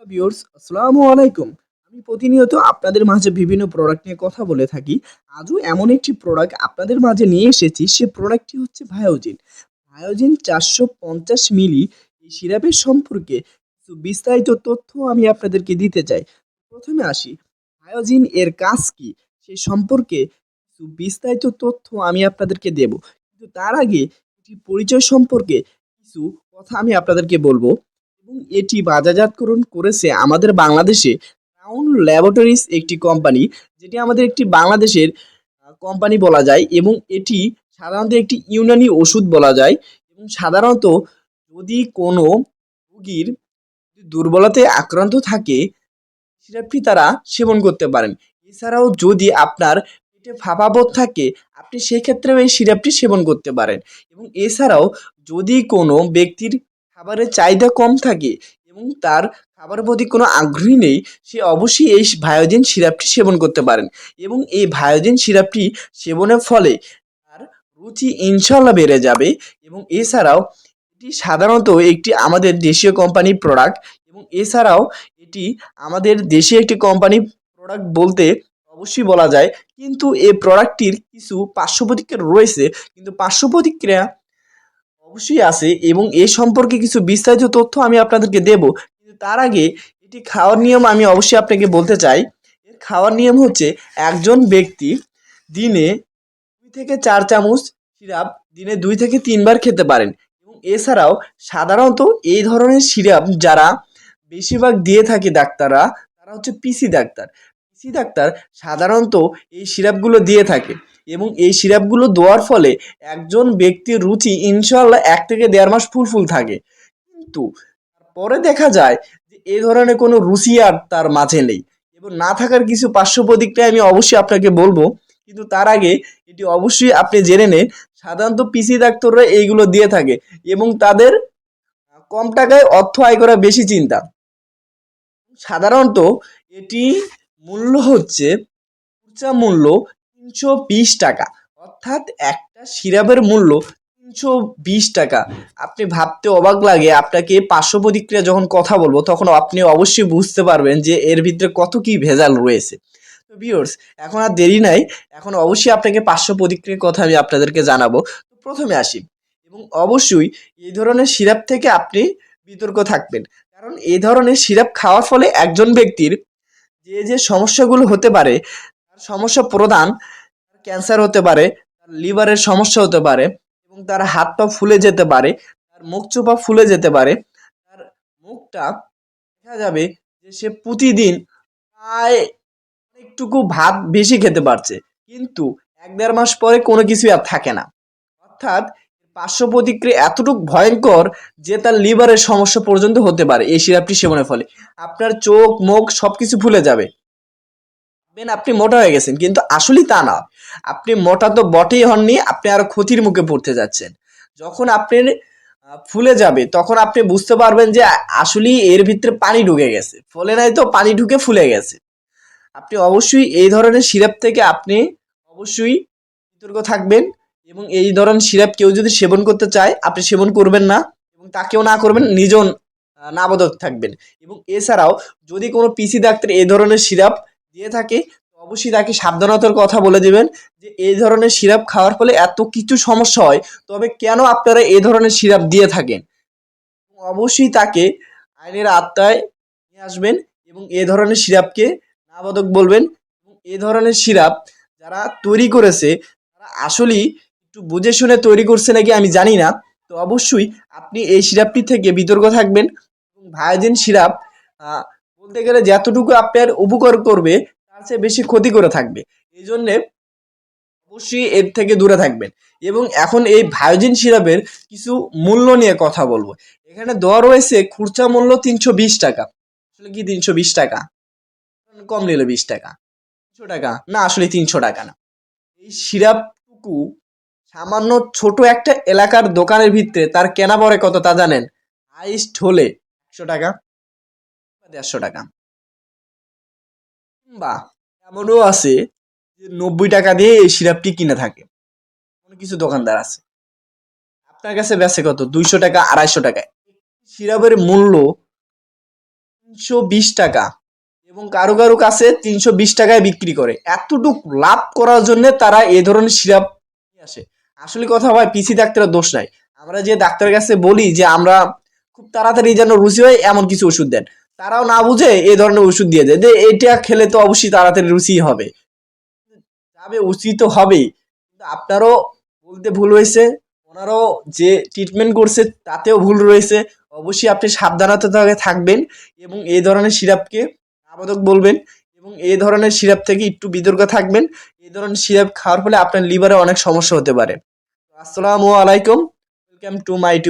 Viewers আসসালামু আলাইকুম। আমি প্রতিনিয়ত আপনাদের মাঝে বিভিন্ন প্রোডাক্ট নিয়ে কথা বলে থাকি। আজও এমন একটি প্রোডাক্ট আপনাদের মাঝে নিয়ে এসেছি, সে প্রোডাক্টটি হচ্ছে ভায়োজিন ভায়োজিন চারশো পঞ্চাশ মিলি এই সিরাপের সম্পর্কে কিছু বিস্তারিত তথ্য আমি আপনাদেরকে দিতে চাই। প্রথমে আসি ভায়োজিন এর কাজ কি? সে সম্পর্কে কিছু বিস্তারিত তথ্য আমি আপনাদেরকে দেব। কিন্তু তার আগে এটি পরিচয় সম্পর্কে কিছু কথা আমি আপনাদেরকে বলব। এবং এটি বাজারজাতকরণ করেছে আমাদের বাংলাদেশে ক্রাউন ল্যাবরেটরিজ একটি কোম্পানি যেটি আমাদের একটি বাংলাদেশের কোম্পানি বলা যায় এবং এটি সাধারণত একটি ইউনানি ওষুধ বলা যায় এবং সাধারণত যদি কোনো রোগীর দুর্বলতায় আক্রান্ত থাকে সিরাপটি তারা সেবন করতে পারেন। এছাড়াও যদি আপনার পেটে ফাঁপাবোধ থাকে, আপনি সেক্ষেত্রেও এই সিরাপটি সেবন করতে পারেন। এবং এছাড়াও যদি কোনো ব্যক্তির খাবারের চাহিদা কম থাকে এবং তার খাবারের প্রতি কোনো আগ্রহী নেই, সে অবশ্যই এই ভায়োজিন সিরাপটি সেবন করতে পারেন এবং এই ভায়োজিন সিরাপটি সেবনের ফলে তার রুচি ইনশাল্লাহ বেড়ে যাবে এবং এছাড়াও এটি সাধারণত একটি আমাদের দেশীয় কোম্পানির প্রোডাক্ট এবং এছাড়াও এটি আমাদের দেশীয় একটি কোম্পানি প্রোডাক্ট বলতে অবশ্যই বলা যায়। কিন্তু এই প্রোডাক্টটির কিছু পার্শ্ব প্রতিক্রিয়া রয়েছে, কিন্তু পার্শ্ব প্রতিক্রিয়া অবশ্যই আছে এবং এ সম্পর্কে কিছু বিস্তারিত তথ্য আমি আপনাদেরকে দেব। কিন্তু তার আগে এটি খাওয়ার নিয়ম আমি অবশ্যই আপনাকে বলতে চাই। এর খাওয়ার নিয়ম হচ্ছে একজন ব্যক্তি দিনে দুই থেকে চার চামচ সিরাপ দিনে দুই থেকে তিনবার খেতে পারেন। এবং এছাড়াও সাধারণত এই ধরনের সিরাপ যারা বেশিরভাগ দিয়ে থাকে ডাক্তাররা, তারা হচ্ছে পিসি ডাক্তার। পিসি ডাক্তার সাধারণত এই সিরাপগুলো দিয়ে থাকে এবং এই সিরাপগুলো দেওয়ার ফলে একজন ব্যক্তির রুচি ইনশাল্লাহ এক থেকে দেড় মাস ফুল ফুল থাকে। কিন্তু পরে দেখা যায় যে এই ধরনের কোনো রুচি আর তার মাঝে নেই এবং না থাকার কিছু পার্শ্ব প্রতিক্রিয়া আমি অবশ্যই আপনাকে বলব। কিন্তু তার আগে এটি অবশ্যই আপনি জেনে নেন, সাধারণত পিসি ডাক্তাররা এইগুলো দিয়ে থাকে এবং তাদের কম টাকায় অর্থ আয় করা বেশি চিন্তা। সাধারণত এটি মূল্য হচ্ছে খুচরা মূল্য তিনশো বিশ টাকা। অর্থাৎ একটা সিরাপের মূল্য তিনশো বিশ টাকা। আপনি ভাবতে অবাক লাগে, আপনাকে পার্শ্ব প্রতিক্রিয়া যখন কথা বলব, তখন আপনি অবশ্যই বুঝতে পারবেন যে এর ভিতরে কত কি ভেজাল রয়েছে। তো বিয়র্স এখন আর দেরি নাই। এখন অবশ্যই আপনাকে পার্শ্ব প্রতিক্রিয়ার কথা আমি আপনাদেরকে জানাব। তো প্রথমে আসি। এবং অবশ্যই এই ধরনের সিরাপ থেকে আপনি বিতর্ক থাকবেন। কারণ এই ধরনের সিরাপ খাওয়ার ফলে একজন ব্যক্তির যে যে সমস্যাগুলো হতে পারে, তার সমস্যা প্রধান ক্যান্সার হতে পারে, তার লিভারের সমস্যা হতে পারে এবং তার হাত পা ফুলে যেতে পারে, তার মুখ চোপা ফুলে যেতে পারে, তার মুখটা দেখা যাবে যে সে প্রতিদিন প্রায় অনেকটুকু ভাত বেশি খেতে পারছে। কিন্তু এক দেড় মাস পরে কোনো কিছুই আর থাকে না। অর্থাৎ পার্শ্ব প্রতিক্রিয়া এতটুকু ভয়ঙ্কর যে তার লিভারের সমস্যা পর্যন্ত হতে পারে এই সিরাপটি সেবনের ফলে। আপনার চোখ, মুখ সব কিছু ফুলে যাবে আপনি মোটা হয়ে গেছেন, কিন্তু আসলেই তা না। আপনি মোটা তো বটেই হননি, আপনি আরও ক্ষতির মুখে পড়তে যাচ্ছেন। যখন আপনি ফুলে যাবে, তখন আপনি বুঝতে পারবেন যে আসলেই এর ভিতরে পানি ঢুকে গেছে। ফলে নাই তো পানি ঢুকে ফুলে গেছে। আপনি অবশ্যই এই ধরনের সিরাপ থেকে আপনি অবশ্যই সতর্ক থাকবেন। এবং এই ধরনের সিরাপ কেউ যদি সেবন করতে চায় আপনি সেবন করবেন না এবং তাকেও না করবেন আহ, নাবদক থাকবেন। এবং এছাড়াও যদি কোনো পিসি ডাক্তার এই ধরনের সিরাপ দিয়ে থাকে অবশ্যই তাকে সাবধানতার কথা বলে দেবেন যে এই ধরনের সিরাপ খাওয়ার ফলে এত কিছু সমস্যা হয় তবে কেন আপনারা এই ধরনের সিরাপ দিয়ে থাকেন? অবশ্যই তাকে আইনের আত্মায় নিয়ে আসবেন এবং এই ধরনের সিরাপকে নাবাদক বলবেন। এবং এই ধরনের সিরাপ যারা তৈরি করেছে তারা আসলেই একটু বুঝে শুনে তৈরি করছে নাকি আমি জানি না। তো অবশ্যই আপনি এই সিরাপটি থেকে বিতর্ক থাকবেন এবং ভায়োজিন সিরাপ বলতে গেলে যতটুকু আপনার উপকার করবে, তার চেয়ে বেশি ক্ষতি করে থাকবে। এই জন্যে অবশ্যই এর থেকে দূরে থাকবেন। এবং এখন এই ভায়োজিন সিরাপের কিছু মূল্য নিয়ে কথা বলব। এখানে দেওয়া রয়েছে খুচরা মূল্য তিনশো বিশ টাকা। আসলে কি তিনশো বিশ টাকা? কম নিল বিশ টাকা। তিনশো টাকা? না, আসলে তিনশো টাকা না। এই সিরাপটুকু সামান্য ছোট একটা এলাকার দোকানের ভিতরে তার কেনা পড়ে কত তা জানেন? হাইস্ট হলে একশো টাকা, দেড়শো টাকা। বা এমনও আছে যে নব্বই টাকা দিয়ে এই সিরাপটি কিনে থাকে। কোনো কিছু দোকানদার আছে। আপনার কাছে বেচে কত? দুইশো টাকা, আড়াইশো টাকা। সিরাপের মূল্য তিনশো বিশ টাকা এবং কারও কারও কাছে তিনশো বিশ টাকায় বিক্রি করে। এতটুক লাভ করার জন্য তারা এ ধরনের সিরাপ নিয়ে আসে। আসলে কথা হয় পিসি ডাক্তারের দোষ নাই। আমরা যে ডাক্তারের কাছে বলি যে আমরা খুব তাড়াতাড়ি যেন রুচি হয়, এমন কিছু ওষুধ দেন। তারাও না বুঝে এই ধরনের ওষুধ দিয়ে দেয়। যে এটা খেলে তো অবশ্যই তাড়াতাড়ি রুচি হবে। যাবে উচিত তো হবেই। কিন্তু আপনারও বলতে ভুল হয়েছে, ওনারও যে ট্রিটমেন্ট করছে, তাতেও ভুল রয়েছে। অবশ্যই আপনি সাবধানতা থাকবেন এবং এই ধরনের সিরাপকে আপাতক বলবেন এবং এই ধরনের সিরাপ থেকে একটু বিতর্ক থাকবেন। এই ধরনের সিরাপ খাওয়ার ফলে আপনার লিভারে অনেক সমস্যা হতে পারে। আসসালামু আলাইকুম। Welcome to my YouTube